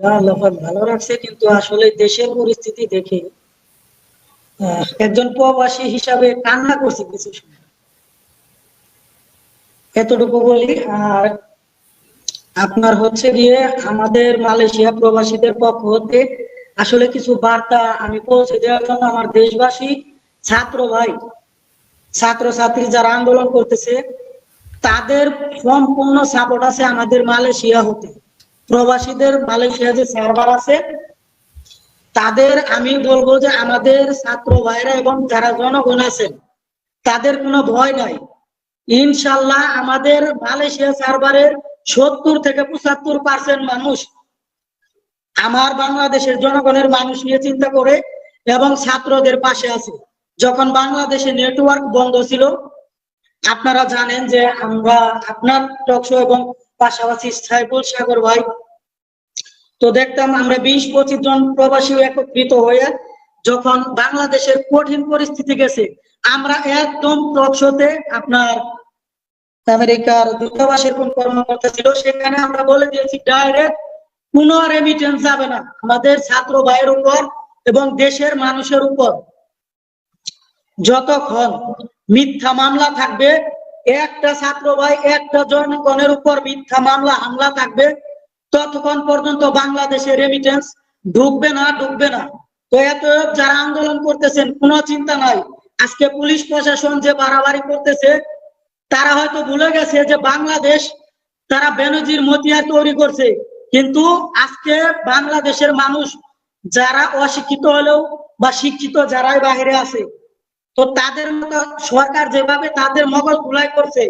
আলহামদুলিল্লাহ আল্লাহ ভালো রাখছে, কিন্তু আসলে দেশের পরিস্থিতি দেখে একজন প্রবাসী হিসাবে কান্না করছি কিছু এতটুকু বলি, আর আপনার হচ্ছে গিয়ে আমাদের মালয়েশিয়া প্রবাসীদের পক্ষ হতে আসলে কিছু বার্তা আমি পৌঁছে দেওয়ার জন্য আমার দেশবাসী, ছাত্র ভাই ছাত্র ছাত্রী যারা আন্দোলন করতেছে, তাদের সম্পূর্ণ সাপোর্ট আছে আমাদের মালয়েশিয়া হতে। প্রবাসীদের মালয়েশিয়া যে সার্ভার আছে, তাদের আমি বলব যে আমাদের ছাত্র ভাইরা এবং যারা জনগণ আছেন, তাদের কোনো ভয় নাই। ইনশাল্লাহ আমাদের মালয়েশিয়া সার্ভারের সত্তর থেকে পঁচাত্তর পার্সেন্ট মানুষ আমার বাংলাদেশের জনগণের মানুষ নিয়ে চিন্তা করে এবং ছাত্রদের পাশে আছে। যখন বাংলাদেশে নেটওয়ার্ক বন্ধ ছিল, আপনারা জানেন যে আমরা আপনার টকশো এবং পাশাপাশি সাইফুল সাগর ভাই। তো দেখতাম আমরা বিশ পঁচিশ জন প্রবাসী একত্রিত হয়ে যখন বাংলাদেশের কঠিন পরিস্থিতি গেছে, আমরা একদম আপনার আমেরিকার দূতাবাসের কোন কর্মকর্তা ছিল, সেখানে আমরা বলে দিয়েছি, ডাইরেক্ট কোনো রেমিটেন্স যাবে না। আমাদের ছাত্র ভাইয়ের উপর এবং দেশের মানুষের উপর যতক্ষণ মিথ্যা মামলা থাকবে একটা ছাত্র ভাই, একটা জনগণের উপর মিথ্যা মামলা, হামলা থাকবে, ততক্ষণ পর্যন্ত বাংলাদেশে রেমিটেন্স ঢুকবে না ঢুকবে না। তো এত যারা আন্দোলন করতেছেন, কোনো চিন্তা নাই। আজকে পুলিশ প্রশাসন যে বাড়াবাড়ি করতেছে, তারা হয়তো ভুলে গেছে যে বাংলাদেশ, তারা বেনজির মতিয়া তৈরি করছে। কিন্তু আজকে বাংলাদেশের মানুষ, যারা অশিক্ষিত হলেও বা শিক্ষিত যারাই বাইরে আছে তো তাদের মতো সরকার যেভাবে তাদের মগজ ধুলাই করছে,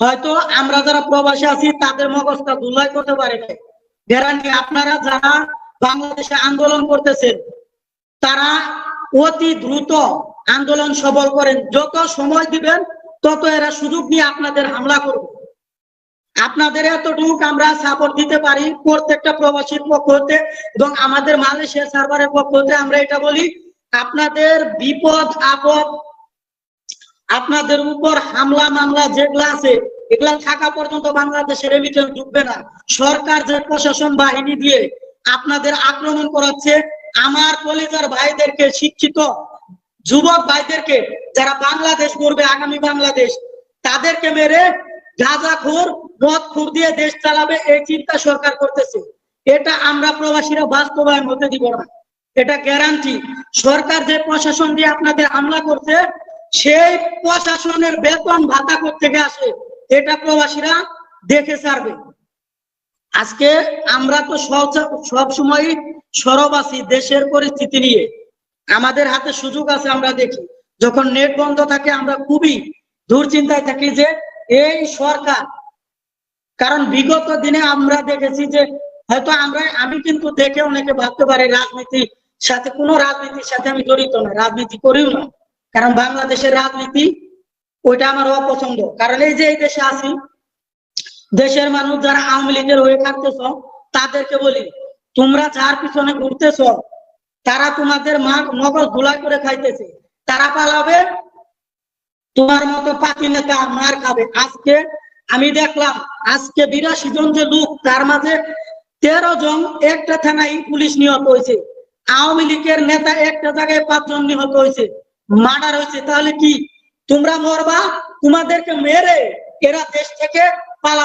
হয়তো আমরা যারা প্রবাসী আছি, তাদের মগজটা ধুলাই করতে পারে না গ্যারান্টি আপনারা যারা বাংলাদেশে আন্দোলন করতেছেন, তারা অতি দ্রুত আন্দোলন সবল করেন। যত সময় দিবেন, তত এরা সুযোগ নিয়ে আপনাদের হামলা করবে। আপনাদের এতটুকু আমরা সাপোর্ট দিতে পারি প্রত্যেকটা প্রবাসীর পক্ষ হতে এবং আমাদের মালয়েশিয়া সার্ভারের পক্ষ হতে আমরা এটা বলি আপনাদের বিপদ, আপদ, আপনাদের উপর হামলা, মামলা যেগুলা আছে, এগুলা থাকা পর্যন্ত বাংলাদেশের রেমিটেন্স ঢুকবে না। সরকার যে প্রশাসন বাহিনী দিয়ে আপনাদের আক্রমণ করাচ্ছে, আমার কলিজার ভাইদেরকে শিক্ষিত যুবক ভাইদেরকে যারা বাংলাদেশ করবে আগামী বাংলাদেশ, তাদেরকে মেরে গাঁজাখোর মদখোর দিয়ে দেশ চালাবে, এই চিন্তা সরকার করতেছে। এটা আমরা প্রবাসীরা বাস্তবায়ন হতে দিব না। এটা গ্যারান্টি সরকার যে প্রশাসন দিয়ে আপনাদের হামলা করছে, সেই প্রশাসনের বেতন ভাতা থেকে আসে এটা প্রবাসীরা দেখে ছাড়বে। আজকে আমরা তো সব সময় সরব আছি দেশের পরিস্থিতি নিয়ে। আমাদের হাতে সুযোগ আছে আমরা দেখি। যখন নেট বন্ধ থাকে, আমরা খুবই দুশ্চিন্তায় থাকি যে এই সরকার, কারণ বিগত দিনে আমরা দেখেছি যে হয়তো আমরা, আমি কিন্তু দেখে অনেকে ভাবতে পারি রাজনীতি সাথে কোনো রাজনীতির সাথে আমি জড়িত না, রাজনীতি করিও না। কারণ বাংলাদেশের রাজনীতি, ওইটা আমার অপছন্দ। কারণ এই যে এই দেশে আছি, দেশের মানুষ যারা আওয়ামী লীগের হয়ে থাকতেছ, তাদেরকে বলি, তোমরা যার পিছনে ঘুরতেছ, তারা তোমাদের মা মগজ ধুলাই করে খাইতেছে। তারা পালাবে, তোমার মতো পাতি নেতা মার খাবে। আজকে আমি দেখলাম, আজকে বিরাশি জন যে লোক, তার মাঝে তেরো জন একটা থানায় পুলিশ নিহত হয়েছে। আওয়ামী লীগের নেতা একটা জায়গায় পাঁচজন নিহত হয়েছে, মার্ডার হয়েছে, তাহলে কি? তোমরা মরবা, তোমাদেরকে মেরে এরা দেশ থেকে পালা